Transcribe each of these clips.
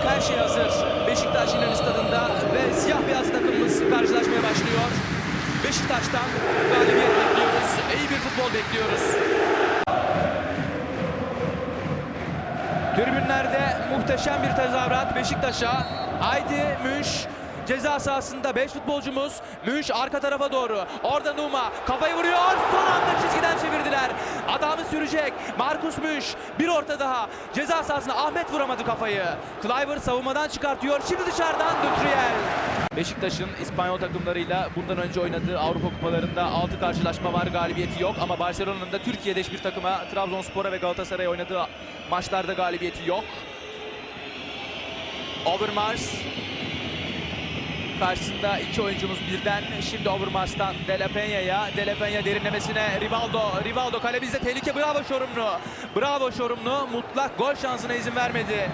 Artık her şey hazır. Beşiktaş İnönü Stadı'nda ve siyah beyaz takımımız karşılaşmaya başlıyor. Beşiktaş'tan galibiyet bekliyoruz. İyi bir futbol bekliyoruz. Tribünlerde muhteşem bir tezahürat Beşiktaş'a. Haydi Münş ceza sahasında 5 futbolcumuz. Münş arka tarafa doğru. Orada Numa kafayı vuruyor. Son anda çizgiden çevirdiler. Adamı sürecek. Markus Münş bir orta daha. Ceza sahasında Ahmet vuramadı kafayı. Cliver savunmadan çıkartıyor. Şimdi dışarıdan Dutriel. Beşiktaş'ın İspanyol takımlarıyla bundan önce oynadığı Avrupa kupalarında 6 karşılaşma var. Galibiyeti yok ama Barcelona'nın da Türkiye'de hiçbir takıma Trabzonspor'a ve Galatasaray'a oynadığı maçlarda galibiyeti yok. Overmars karşısında iki oyuncumuz birden. Şimdi Overmars'tan De La Peña'ya. Derinlemesine Rivaldo. Rivaldo kalemizde tehlike. Bravo Şorumlu. Bravo Şorumlu. Mutlak gol şansına izin vermedi.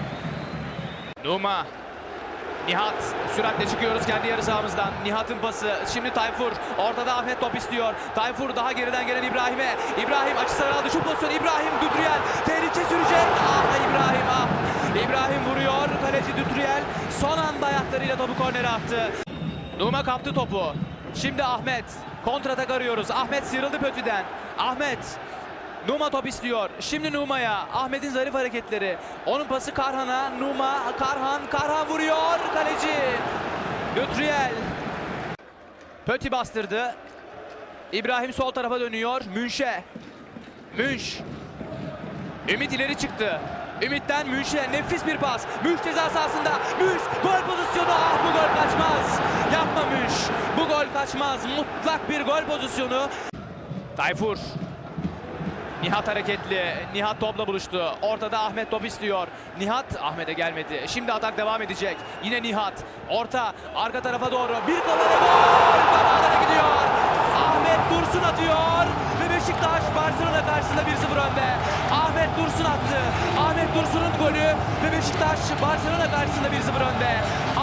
Numa. Nihat süratle çıkıyoruz kendi yarı sahamızdan. Nihat'ın pası. Şimdi Tayfur. Ortada Ahmet top istiyor. Tayfur daha geriden gelen İbrahim'e. İbrahim açısı aldı. Şu pozisyon İbrahim Düdriyel. Tehlike sürecek. Ah. İbrahim ayaklarıyla topu kornere attı. Numa kaptı topu. Şimdi Ahmet. Kontratak arıyoruz. Ahmet sıyrıldı Pötü'den. Ahmet. Numa top istiyor. Şimdi Numa'ya. Ahmet'in zarif hareketleri. Onun pası Karhan'a. Numa, Karhan, Karhan vuruyor. Kaleci. Lötriel. Pötü bastırdı. İbrahim sol tarafa dönüyor. Münşe. Münş. Ümit ileri çıktı. Ümit'ten Münş'e nefis bir pas. Münş ceza sahasında. Münş gol pozisyonu. Ah bu gol kaçmaz. Yapma Münş. Bu gol kaçmaz. Mutlak bir gol pozisyonu. Tayfur. Nihat hareketli. Nihat topla buluştu. Ortada Ahmet top istiyor. Nihat Ahmet'e gelmedi. Şimdi atak devam edecek. Yine Nihat. Orta arka tarafa doğru. Bir kafalı gol. Kafalara gidiyor. Ahmet Dursun atıyor. Ve Beşiktaş Barcelona karşısında 1-0 önde. Ahmet Dursun attı. Ahmet Dursun'un golü ve Beşiktaş Barcelona karşısında 1-0 önde.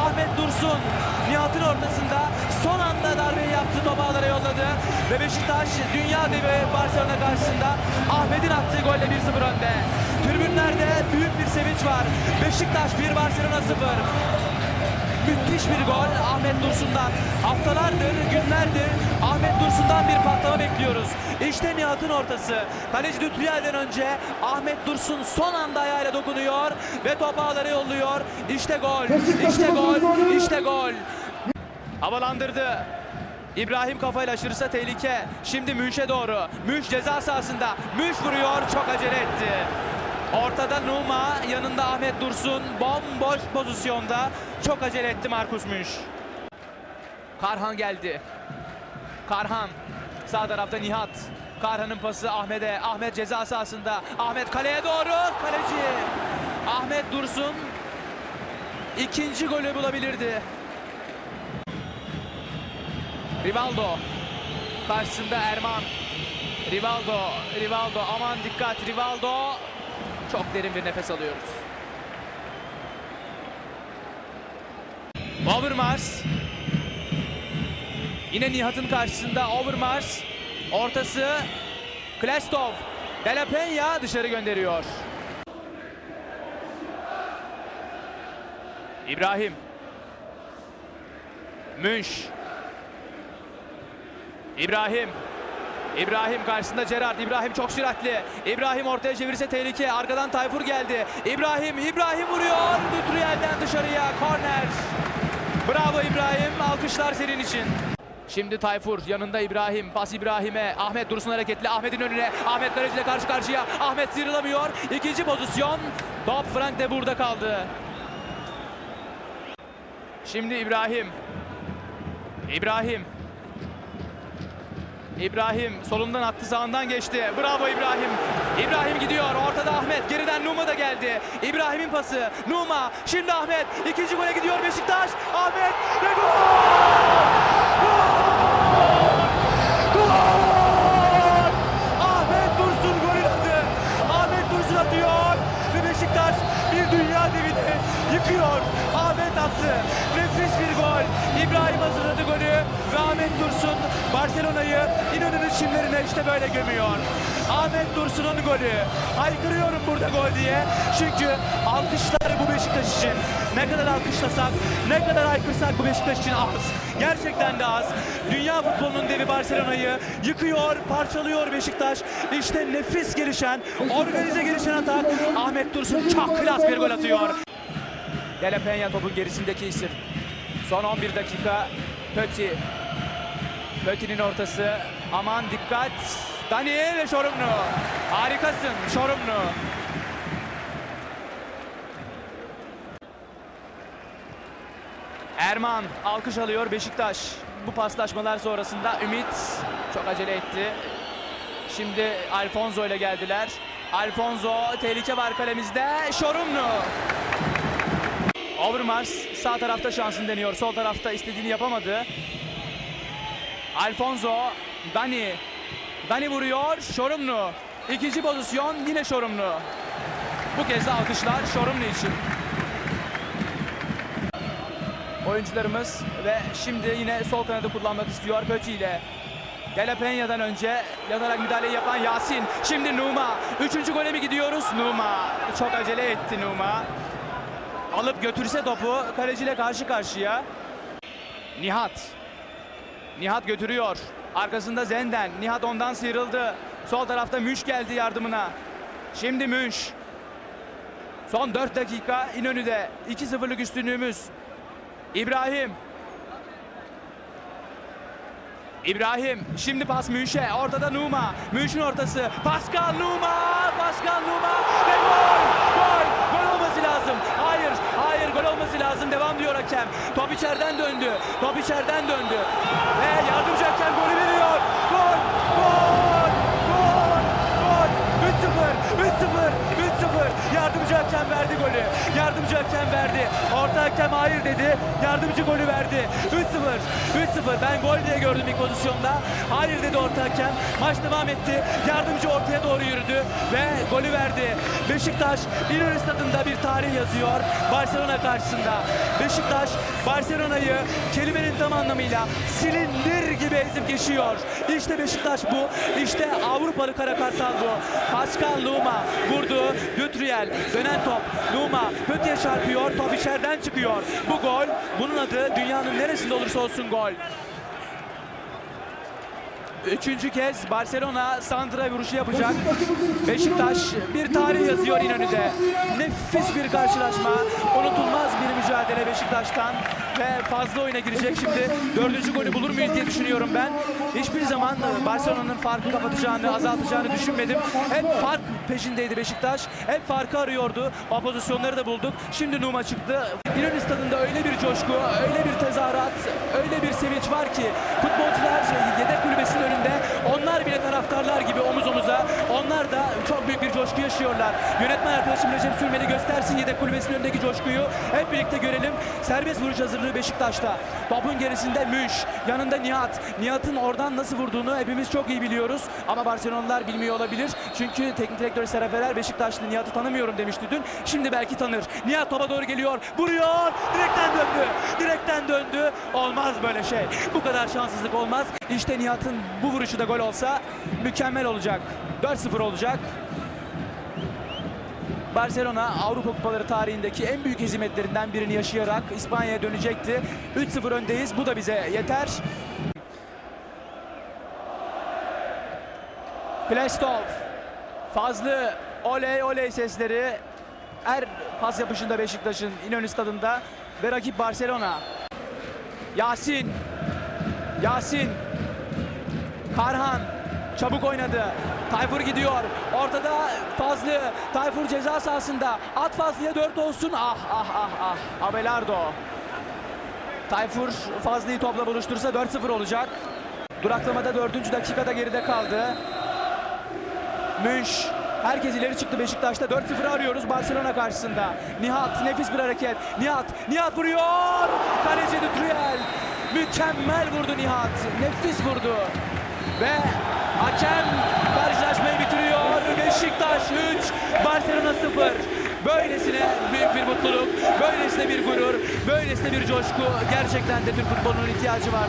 Ahmet Dursun Nihat'ın ortasında son anda darbeyi yaptı. Topu yolladı. Ve Beşiktaş dünya devi Barcelona karşısında Ahmet'in attığı golle 1-0 önde. Tribünlerde büyük bir sevinç var. Beşiktaş 1 Barcelona 0. Müthiş bir gol Ahmet Dursun'dan. Haftalardır, günlerdir Ahmet Dursun'dan bir patlama bekliyoruz. İşte Nihat'ın ortası. Kaleci Dütriyel'den önce Ahmet Dursun son anda ayağıyla dokunuyor ve topu ağlara yolluyor. İşte gol, işte gol, işte gol. Havalandırdı. İbrahim kafayla aşırırsa tehlike. Şimdi Münş'e doğru. Münş ceza sahasında. Münş vuruyor. Çok acele etti. Ortada Numa, yanında Ahmet Dursun. Bomboş pozisyonda. Çok acele etti Markus Münş. Karhan geldi. Karhan. Sağ tarafta Nihat. Karhan'ın pası Ahmet'e. Ahmet ceza sahasında. Ahmet kaleye doğru. Kaleci. Ahmet Dursun ikinci golü bulabilirdi. Rivaldo. Karşısında Erman. Rivaldo. Rivaldo. Aman dikkat. Rivaldo. Çok derin bir nefes alıyoruz. Overmars. Yine Nihat'ın karşısında Overmars. Ortası Klestov. De La Peña dışarı gönderiyor. İbrahim. Münş. İbrahim. İbrahim karşısında Gerard. İbrahim çok süratli. İbrahim ortaya çevirirse tehlike. Arkadan Tayfur geldi. İbrahim, İbrahim vuruyor. Dutriyel'den dışarıya. Korner. Bravo İbrahim. Alkışlar senin için. Şimdi Tayfur yanında İbrahim. Pas İbrahim'e. Ahmet Dursun hareketli. Ahmet'in önüne. Ahmet Kaleci ile karşı karşıya. Ahmet sıyrılamıyor. İkinci pozisyon. Top Frank de burada kaldı. Şimdi İbrahim. İbrahim. İbrahim solundan attı sağından geçti. Bravo İbrahim. İbrahim gidiyor. Ortada Ahmet. Geriden Numa da geldi. İbrahim'in pası. Numa. Şimdi Ahmet. ikinci gole gidiyor Beşiktaş. Ahmet ve gol! Ahmet Dursun'un golü. Haykırıyorum burada gol diye. Çünkü alkışlar bu Beşiktaş için. Ne kadar alkışlasak, ne kadar haykırsak bu Beşiktaş için az. Gerçekten de az. Dünya futbolunun devi Barcelona'yı yıkıyor, parçalıyor Beşiktaş. İşte nefis gelişen, organize gelişen atak. Ahmet Dursun çok klas bir gol atıyor. Dele Peña topun gerisindeki isim. Son 11 dakika. Pöti. Pöti'nin ortası. Aman dikkat. Dani ve Şorumlu. Harikasın Şorumlu. Erman alkış alıyor Beşiktaş. Bu paslaşmalar sonrasında Ümit çok acele etti. Şimdi Alfonso ile geldiler. Alfonso tehlike var kalemizde. Şorumlu. Overmars sağ tarafta şansını deniyor. Sol tarafta istediğini yapamadı. Alfonso, Dani. Dani vuruyor. Şorumlu. İkinci pozisyon yine Şorumlu. Bu kez de alkışlar Şorumlu için. Oyuncularımız ve şimdi yine sol kanadı kullanmak istiyor Pötü ile. Dele Peña'dan önce yanarak müdahaleyi yapan Yasin. Şimdi Numa. Üçüncü gole mi gidiyoruz? Numa. Çok acele etti Numa. Alıp götürse topu kaleciyle karşı karşıya. Nihat. Nihat götürüyor. Arkasında Zenden. Nihat ondan sıyrıldı. Sol tarafta Münş geldi yardımına. Şimdi Münş. Son 4 dakika İnönü'de 2-0'lık üstünlüğümüz. İbrahim. İbrahim şimdi pas Münş'e. Ortada Numa. Münş'ün ortası. Pascal Numa. Pascal Numa. Ve gol olması lazım. Hayır. Hayır gol olması lazım. Devam diyor hakem. Top içeriden döndü. Top içeriden döndü. Ve yardımcı hakem golü veriyor. Gol. Gol. Gol. Gol. 3-0. 3-0. 3-0. Yardımcı hakem verdi golü. Yardımcı hakem verdi. Orta hakem hayır dedi. Yardımcı golü verdi. 3-0. 3-0. Ben gol diye gördüm ilk pozisyonda. Hayır dedi orta hakem. Maç devam etti. Yardımcı ortaya doğru yürüdü ve golü verdi. Beşiktaş İnönü stadında bir tarih yazıyor. Barcelona karşısında. Beşiktaş Barcelona'yı kelimenin tam anlamıyla silindir gibi ezip geçiyor. İşte Beşiktaş bu. İşte Avrupalı Kara Kartal bu. Pascal Numa vurdu. Götrüyel dönen top. Numa Pötü'ye çarpıyor. Top içeriden çıkıyor. Bu gol. Bunun adı dünyanın neresinde olursa olsun gol. Üçüncü kez Barcelona santra vuruşu yapacak. Beşiktaş bir tarih yazıyor İnönü'de. Nefis bir karşılaşma. Unutulmaz bir mücadele Beşiktaş'tan. Ve fazla oyuna girecek şimdi. Dördüncü golü bulur muyuz diye düşünüyorum ben. Hiçbir zaman Barcelona'nın farkı kapatacağını, azaltacağını düşünmedim. Hep fark peşindeydi Beşiktaş. Hep farkı arıyordu. O pozisyonları da bulduk. Şimdi Numa çıktı. İnönü stadında öyle bir coşku, öyle bir tezahürat, öyle bir sevinç var ki futbolcular yedek kulübesinin önünde onlar bile taraftarlar gibi omuz omuza. Onlar da çok büyük coşku yaşıyorlar. Yönetmen arkadaşım Recep Sürmeli göstersin yedek kulübesinin önündeki coşkuyu. Hep birlikte görelim. Serbest vuruş hazırlığı Beşiktaş'ta. Topun gerisinde Münş. Yanında Nihat. Nihat'ın oradan nasıl vurduğunu hepimiz çok iyi biliyoruz. Ama Barcelona'lılar bilmiyor olabilir. Çünkü teknik direktör Serap Erer Beşiktaşlı Nihat'ı tanımıyorum demişti dün. Şimdi belki tanır. Nihat topa doğru geliyor. Vuruyor. Direkten döndü. Direkten döndü. Olmaz böyle şey. Bu kadar şanssızlık olmaz. İşte Nihat'ın bu vuruşu da gol olsa mükemmel olacak. 4-0 olacak. Barcelona Avrupa Kupaları tarihindeki en büyük hezimetlerinden birini yaşayarak İspanya'ya dönecekti. 3-0 öndeyiz. Bu da bize yeter. Plestov. Fazlı oley oley sesleri her pas yapışında Beşiktaş'ın İnönü stadında ve rakip Barcelona. Yasin. Yasin. Karhan çabuk oynadı. Tayfur gidiyor. Ortada Fazlı. Tayfur ceza sahasında. At Fazlı'ya 4 olsun. Ah ah ah ah. Abelardo. Tayfur Fazlı'yı topla buluştursa 4-0 olacak. Duraklamada 4. dakikada geride kaldı. Münş. Herkes ileri çıktı Beşiktaş'ta. 4-0 arıyoruz Barcelona karşısında. Nihat nefis bir hareket. Nihat, Nihat vuruyor. Kaleci Dutruyel. Mükemmel vurdu Nihat. Nefis vurdu. Ve hakem. Beşiktaş 3, Barcelona 0. Böylesine büyük bir mutluluk, böylesine bir gurur, böylesine bir coşku gerçekten de Türk futbolunun ihtiyacı var.